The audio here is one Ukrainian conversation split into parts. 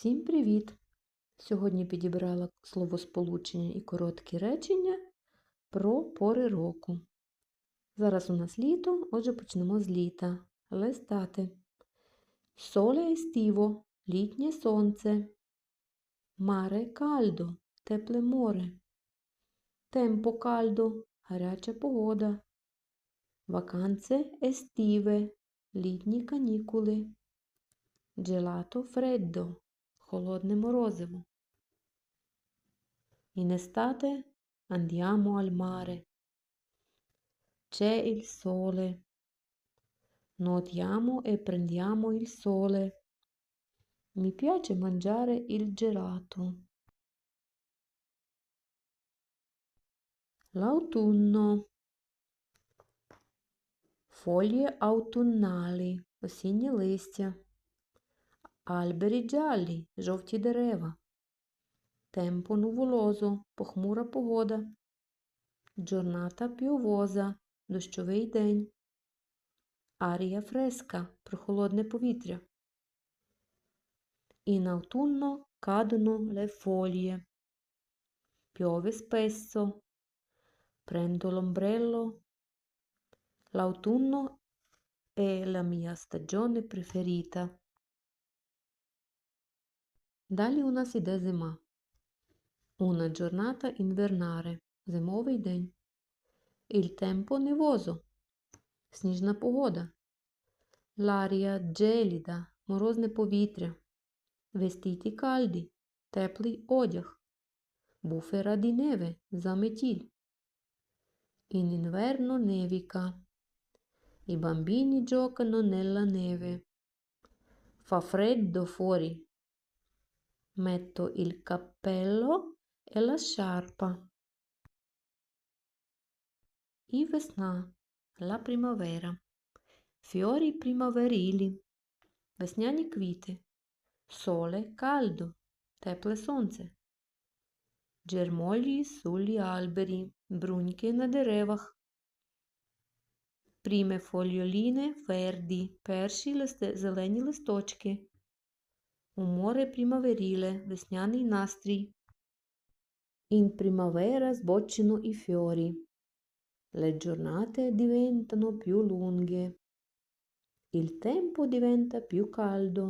Всім привіт! Сьогодні підібрала словосполучення і короткі речення про пори року. Зараз у нас літо, отже почнемо з літа. Листати. Соле естіво – літнє сонце. Маре кальдо – тепле море. Темпо кальдо – гаряча погода. Ваканце естіве – літні канікули. Джелато фреддо холодне морозиво. In estate andiamo al mare. C'è il sole. Nuotiamo e prendiamo il sole. Mi piace mangiare il gelato. L'autunno. Foglie autunnali. Осіннє листя. Альбері джаллі – жовті дерева. Темпо нуволозо – похмура погода. Джорната піовоза – дощовий день. Арія фреска – прохолодне повітря. Autunno cadono le foglie. Piove spesso. Prendo l'ombrello. L'autunno è la mia stagione preferita. Далі у нас іде зима. Una giornata invernale – зимовий день. Il tempo nevoso – сніжна погода. L'aria gelida – морозне повітря. Vestiti caldi – теплий одяг. Bufera di neve – заметіль. In inverno nevica. I bambini giocano nella neve. Fa freddo fuori. Metto il cappello e la sciarpa. І весна, la primavera. Fiori primaverili. Весняні квіти. Соле caldo. Тепле сонце. Germogli sugli alberi. Бруньки на деревах. Prime foglioline verdi. Перші листи, зелені листочки. Уморе примаверіле, весняний настрій. In primavera sbocciano i fiori. Le giornate diventano più lunghe. Il tempo diventa più caldo.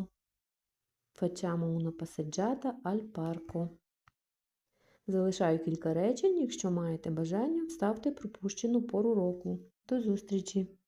Facciamo una passeggiata al parco. Залишаю кілька речень. Якщо маєте бажання, ставте пропущену пору року. До зустрічі!